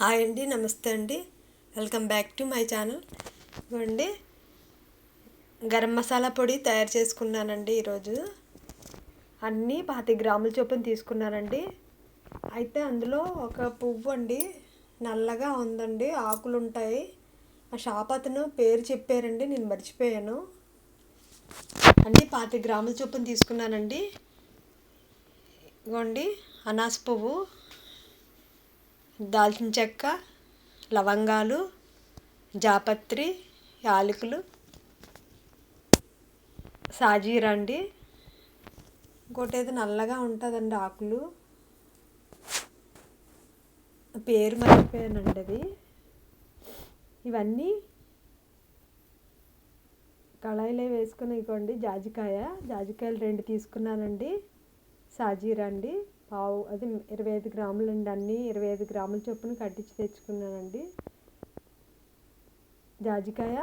Hi అండి నమస్తే అండి. Welcome back to my channel. ఇవ్వండి గరం మసాలా పొడి తయారు చేసుకున్నానండి ఈరోజు. అన్నీ పాతి గ్రాముల చొప్పున తీసుకున్నానండి. అయితే అందులో ఒక పువ్వు అండి నల్లగా ఉందండి ఆకులు ఉంటాయి ఆ షాప్ అతను పేరు చెప్పారండి నేను మర్చిపోయాను. అన్నీ పాతి గ్రాముల చొప్పున తీసుకున్నానండి. ఇగోండి అనాస పువ్వు. దాల్చిన చెక్క లవంగాలు జాపత్రి యాలకులు సాజీరా అండి ఇంకోటి నల్లగా ఉంటుందండి ఆకులు. పేరు మర్చిపోయానండి అది. ఇవన్నీ కళాయిలో వేసుకుని ఇవ్వండి జాజికాయ. జాజికాయలు రెండు తీసుకున్నానండి. సాజీరా అండి పావు అది ఇరవై ఐదు గ్రాములు అండి అన్నీ. ఇరవై ఐదు గ్రాముల చొప్పున కట్టించి తెచ్చుకున్నానండి. జాజికాయ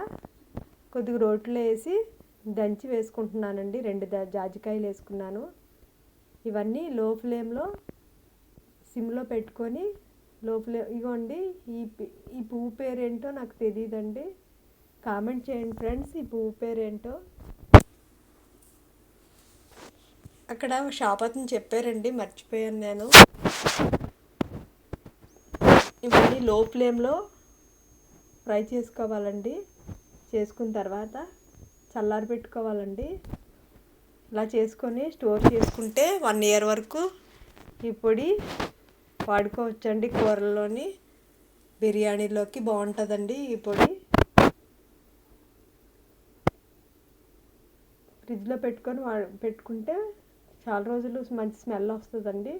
కొద్దిగా రోట్లో వేసి దంచి వేసుకుంటున్నానండి. రెండు జాజికాయలు వేసుకున్నాను. ఇవన్నీ లో ఫ్లేమ్లో సిమ్లో పెట్టుకొని లో ఫ్లేమ్ ఇగోండి ఈ ఈ పువ్వు పేరేంటో నాకు తెలియదండి కామెంట్ చేయండి ఫ్రెండ్స్ ఈ పువ్వు పేరేంటో. అక్కడ షాప్ అతను చెప్పారండి మర్చిపోయాను నేను. ఇవన్నీ లో ఫ్లేమ్లో ఫ్రై చేసుకోవాలండి. చేసుకున్న తర్వాత చల్లారి పెట్టుకోవాలండి. ఇలా చేసుకొని స్టోర్ చేసుకుంటే వన్ ఇయర్ వరకు ఈ పొడి వాడుకోవచ్చండి. కూరల్లోని బిర్యానీలోకి బాగుంటుందండి ఈ పొడి. ఫ్రిడ్జ్లో పెట్టుకొని వా పెట్టుకుంటే చాలా రోజులు మంచి స్మెల్ వస్తుందండి.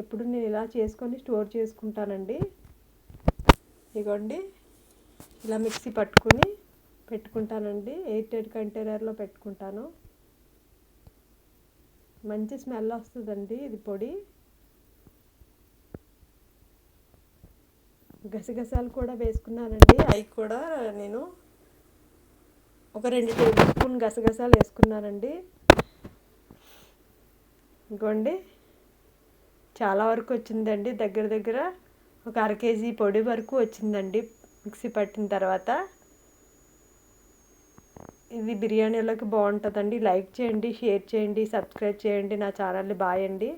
ఎప్పుడు నేను ఇలా చేసుకొని స్టోర్ చేసుకుంటానండి. ఇగోండి ఇలా మిక్సీ పట్టుకుని పెట్టుకుంటానండి. ఎయిర్టెడ్ కంటైనర్లో పెట్టుకుంటాను. మంచి స్మెల్ వస్తుందండి ఇది పొడి. గసగసాలు కూడా వేసుకున్నానండి. అవి కూడా నేను ఒక రెండు టేబుల్ స్పూన్ గసగసాలు వేసుకున్నానండి. ఇంకోండి చాలా వరకు వచ్చిందండి. దగ్గర దగ్గర ఒక అర కేజీ పొడి వరకు వచ్చిందండి మిక్సీ పట్టిన తర్వాత. ఇది బిర్యానీలోకి బాగుంటుందండి. లైక్ చేయండి షేర్ చేయండి సబ్స్క్రైబ్ చేయండి. నా ఛానల్ని బాయండి అండి.